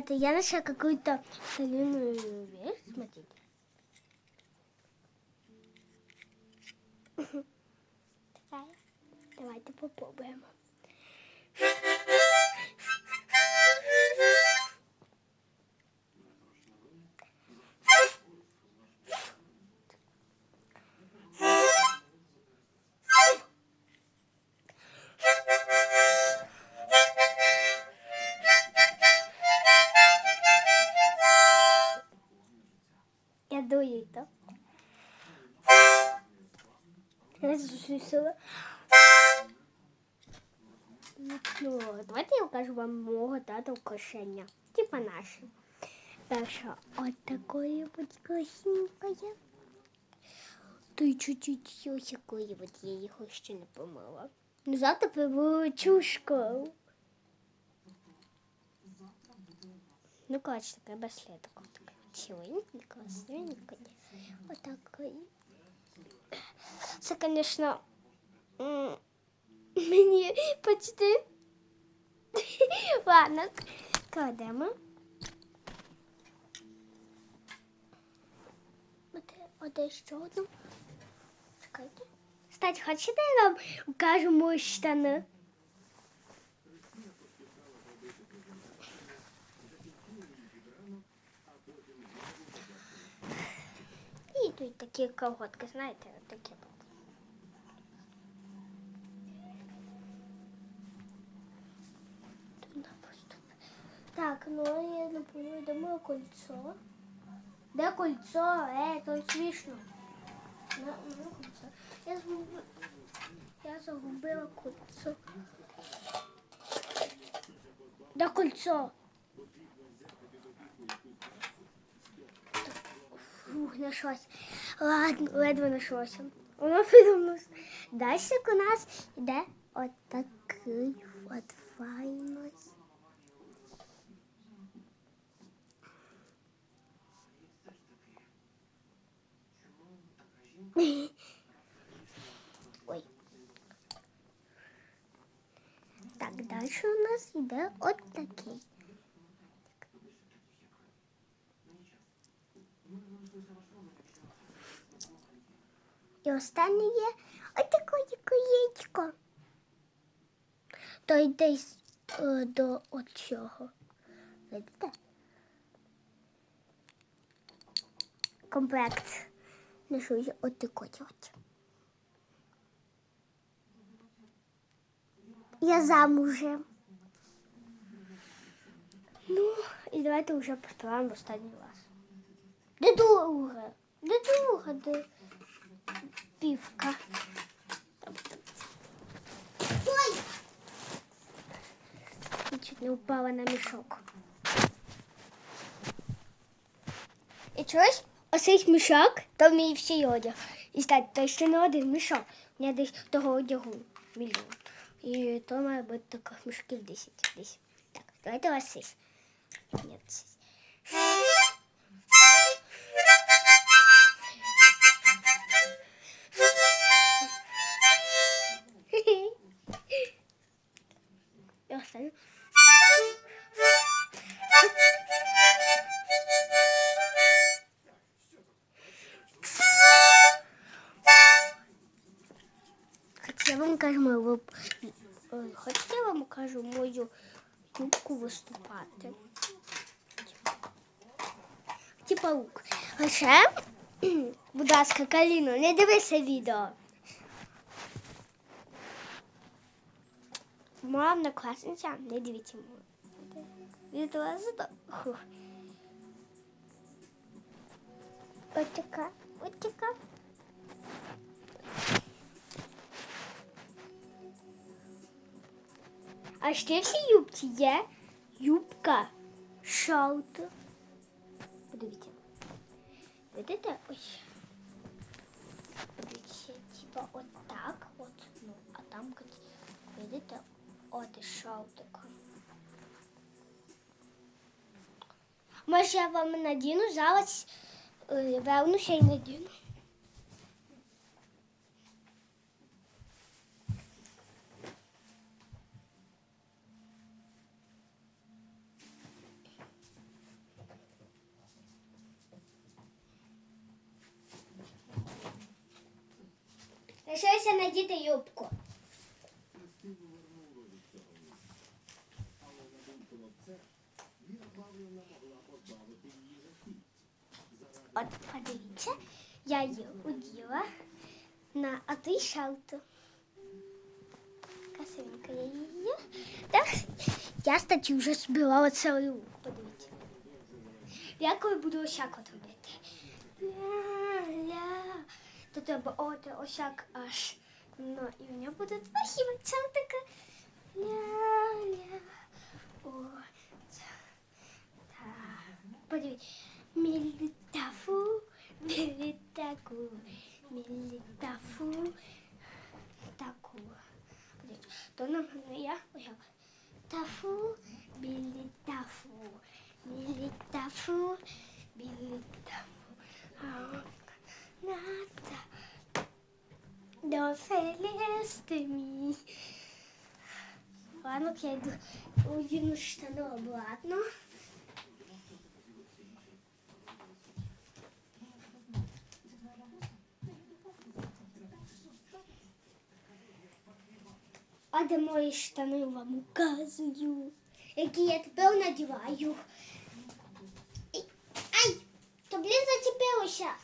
Это я нашла какую-то соленую вещь. Смотрите. Такая. Давайте попробуем. Я зусила. Ну, давайте я покажу вам мого тата украшення. Типа наші. Перше, от такої вот красивенькое. То чуть-чуть ось такої вот я його ще не помила. Ну, завтра приберу школу. Ну, коротше, таке без слідку. Таке ціленьке, красивеньке. Це, звісно, мені почти. Ладно, кладемо. От ще одну. Чекайте. Кстати, хочете я вам покажу мої штани? І тут такі колготки, знаєте, такі. Тут просто. Ну я не помню, де моє кольцо? Де кольцо? Е, то смішно. На, на кольцо. Я загубила, я загубила кольцо. Де кольцо? Фух, нашлось. Ладно, ледве нашлося. Воно придумалось. Далі у нас йде отакий от файний. Ой. Так, далі у нас йде от такий. І останнє є отаке яєчко. То йде е, до от цього. Видите? Комплект. Ношу я от такий от. Я замужем. Ну, і давайте вже поставимо останній раз. Де друге? Де друге? Де півка? Ой! Я чуть не упала на мішок. І чогось ось мішок, то мій всій одяг. І стать, то ще не один мішок. У мене десь того одягу мільйон. І то має бути таких мішків 10. 10. Так, давайте ось цей. Ні, вам кажу мою Хочете я вам кажу мою юбку виступати? Типа лук. Хоча, будь ласка, Каліно, не дивися відео. Моя однокласниця, не дивіться мою. Відео зато. Фух. Ось А ще в цій юбці є юбка шалта. Подивіться. Видите? Ось. Подивіться, типа от так от. Ну, а там, видите, от і шалтик. Може, я вам надіну, зараз е, вернуся і надіну. Лишилося надіти юбку. От подивіться, я її уділа на отий шалту. Я її. Так, я, кстати, вже збирала цілий лук, подивіться. Я буду осяк от робити. Ля-ля. То треба от осяк аж. Ну, і в нього буде трохи ця така. Ля-ля. О, це. Так. Подивіться. Мілітафу, мілітаку, мілітафу, таку. Подивіться. То нам я осяк. Тафу, мілітафу, мілітафу, мілітафу. Ната. До Селестами. Ладно, я иду одену штаны обратно. А де мої штани вам указую, які я тепер надіваю. Ай! То блін зацепилося.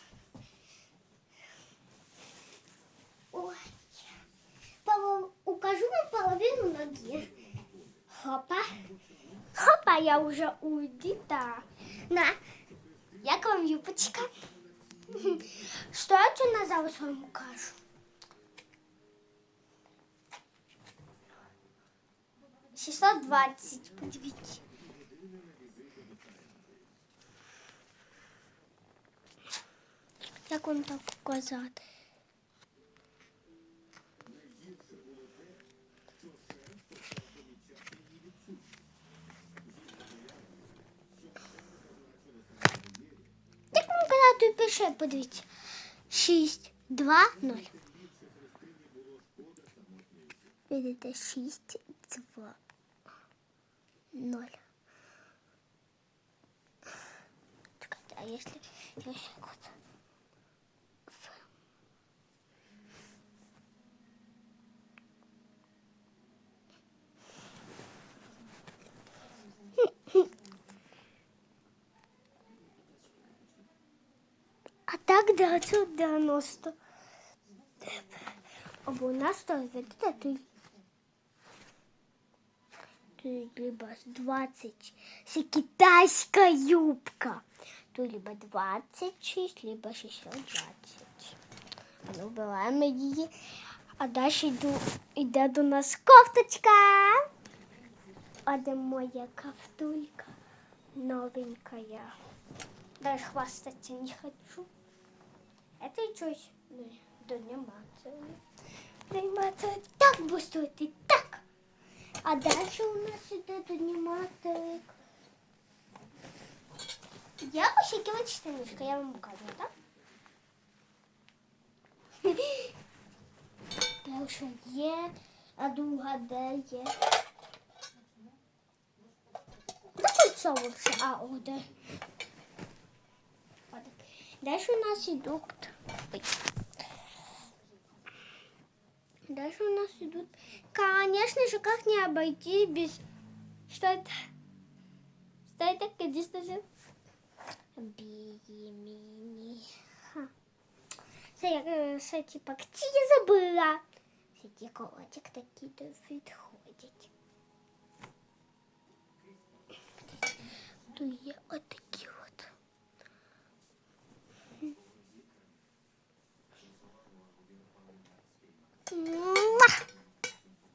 Ой. Поло- Укажу вам половину ноги. Хопа. Хопа, я уже удита. На. Як вам юбочка? Що я тут на зараз вам укажу? Шістсот двадцять, подивіться. Як вам так показати? Подивіться. 6, 2, 0. Видите, 6, 2, 0. Чекайте, а если я ось так от? А так 990. Або то видите, тут, тут либо 20. Це китайська юбка. Тут либо 26, либо 620. Ну, вбираємо її. А далі йду, йде до нас кофточка. А де моя кафтулька? Новенькая. Даже хвастаться не хочу. Это и чуть до Дня Матери. День так буде стоїти, так. А дальше у нас іде до Дня Матері. Я ощекивать штанишка, я вам покажу, так? Перша є, а друга де є. Та а, о, де. Дальше у нас идут... Ой. Дальше у нас идут... Конечно же, как не обойти без... Что это? Что это, конечно же? Бимини. Ха. Це я е, ще типа ці я забыла. Все ті колодик такі до відходять. Тут є от 木马